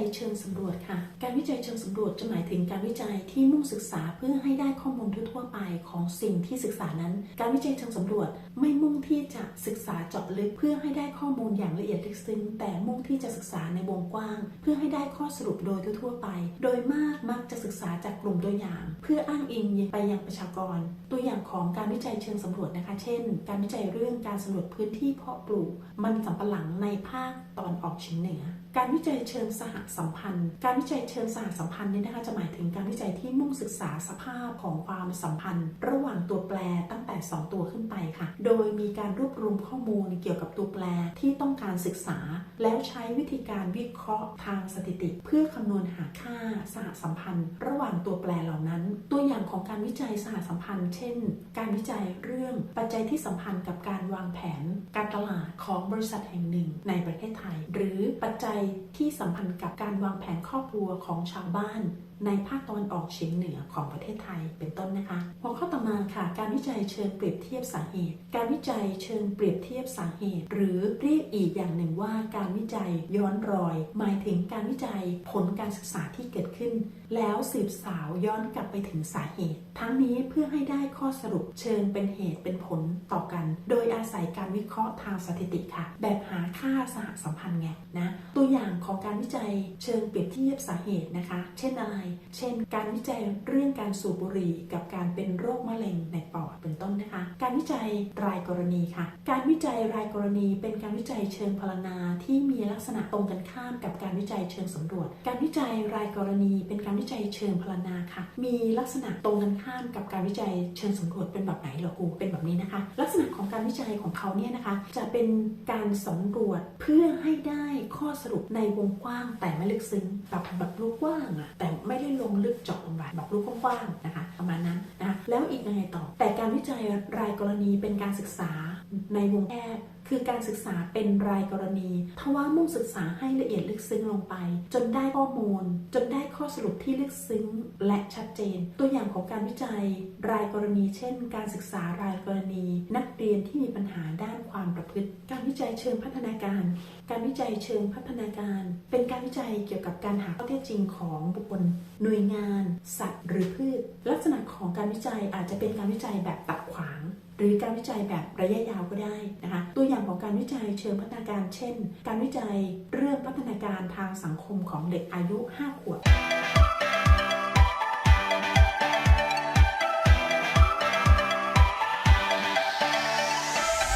วิจัยเชิงสำรวจค่ะ การวิจัยเชิงสำรวจจะหมายถึงการวิจัยที่มุ่งศึกษาเพื่อให้ได้ข้อมูลทั่วๆไปของสิ่งที่ศึกษานั้น การวิจัยเชิงสำรวจไม่มุ่งที่จะศึกษาเจาะลึกเพื่อให้ได้ข้อมูลอย่างละเอียดลึกซึ้งแต่มุ่งที่จะศึกษาในวงกว้าง เพื่อให้ได้ข้อสรุปโดยทั่วๆไป โดยมากมักจะศึกษาจากกลุ่มตัวอย่าง เพื่ออ้างอิงไปยังประชากร ตัวอย่างของการวิจัยเชิงสำรวจนะคะ เช่น การวิจัยเรื่องการสำรวจพื้นที่เพาะปลูก มันสำปะหลังในภาคตอนออกเฉียงเหนือการวิจัยเชิงสหสัมพันธ์ การวิจัยเชิงสหสัมพันธ์นี่นะคะจะหมายถึงการวิจัยที่มุ่งศึกษาสภาพของความสัมพันธ์ ระหว่างตัวแปรตั้งแต่ 2 ตัวขึ้นไปค่ะ โดยมีการรวบรวมข้อมูลเกี่ยวกับตัวแปรที่ต้องการศึกษา แล้วใช้วิธีการวิเคราะห์ทางสถิติ เพื่อคำนวณหาค่าสหสัมพันธ์ ระหว่างตัวแปรเหล่านั้น ตัวอย่างของการวิจัยสหสัมพันธ์ เช่น การวิจัยเรื่องปัจจัยที่สัมพันธ์กับการวางแผน การตลาด ของบริษัทแห่งหนึ่งในประเทศไทย หรือปัจจัยที่สัมพันธ์กับการวางแผนครอบครัวของชาวบ้านในภาคตะวันออกเฉียงเหนือของประเทศไทยเป็นต้นนะคะ หัวข้อต่อมาค่ะ การวิจัยเชิงเปรียบเทียบสาเหตุ การวิจัยเชิงเปรียบเทียบสาเหตุ หรือเรียกอีกอย่างหนึ่งว่าการวิจัยย้อนรอย หมายถึงการวิจัยผลการศึกษาที่เกิดขึ้น แล้วสืบสาวย้อนกลับไปถึงสาเหตุ ทั้งนี้เพื่อให้ได้ข้อสรุปเชิงเป็นเหตุเป็นผลต่อกัน โดยอาศัยการวิเคราะห์ทางสถิติค่ะ แบบหาค่าสหสัมพันธ์ไงนะตัวอย่างของการวิจัยเชิงเปรียบเทียบสาเหตุนะคะ เช่นอะไร เช่น การวิจัยเรื่องการสูบบุหรี่กับการเป็นโรคมะเร็งในปอดเป็นต้น การวิจัยรายกรณีค่ะ การวิจัยรายกรณีเป็นการวิจัยเชิงพรรณนาที่มีลักษณะตรงกันข้ามกับการวิจัยเชิงสำรวจ การวิจัยรายกรณีเป็นการวิจัยเชิงพรรณนาค่ะ มีลักษณะตรงกันข้ามกับการวิจัยเชิงสำรวจเป็นแบบไหนเหรอครูเป็นแบบนี้นะคะ ลักษณะของการวิจัยของเขาเนี่ยนะคะ จะเป็นการสำรวจเพื่อให้ได้ข้อสรุปในวงกว้างแต่ไม่ลึกซึ้งแบบแบบลูกกว้างอะแต่ไม่ได้ลงลึกเจาะลงไปแบบลูกกว้างๆนะคะ ประมาณนั้น แล้วอีกยังไงต่อ แต่การวิจัยรายกรณีเป็นการศึกษาในวงแคบ คือการศึกษาเป็นรายกรณีทว่ามุ่งศึกษาให้ละเอียดลึกซึ้งลงไป จนได้ข้อมูล จนได้ข้อสรุปที่ลึกซึ้งและชัดเจน ตัวอย่างของการวิจัย รายกรณีเช่น การศึกษารายกรณี นักเรียนที่มีปัญหาด้านความประพฤติ การวิจัยเชิงพัฒนาการ การวิจัยเชิงพัฒนาการ เป็นการวิจัยเกี่ยวกับการหาข้อเท็จจริงของบุคคลหน่วยงาน สัตว์ หรือพืช ลักษณะของการวิจัยอาจจะเป็นการวิจัยแบบตัดขวาง หรือการวิจัยแบบระยะยาวก็ได้นะคะตัวอย่างของการวิจัยเชิงพัฒนาการ เช่น การวิจัยเรื่องพัฒนาการทางสังคมของเด็กอายุ 5 ขวบ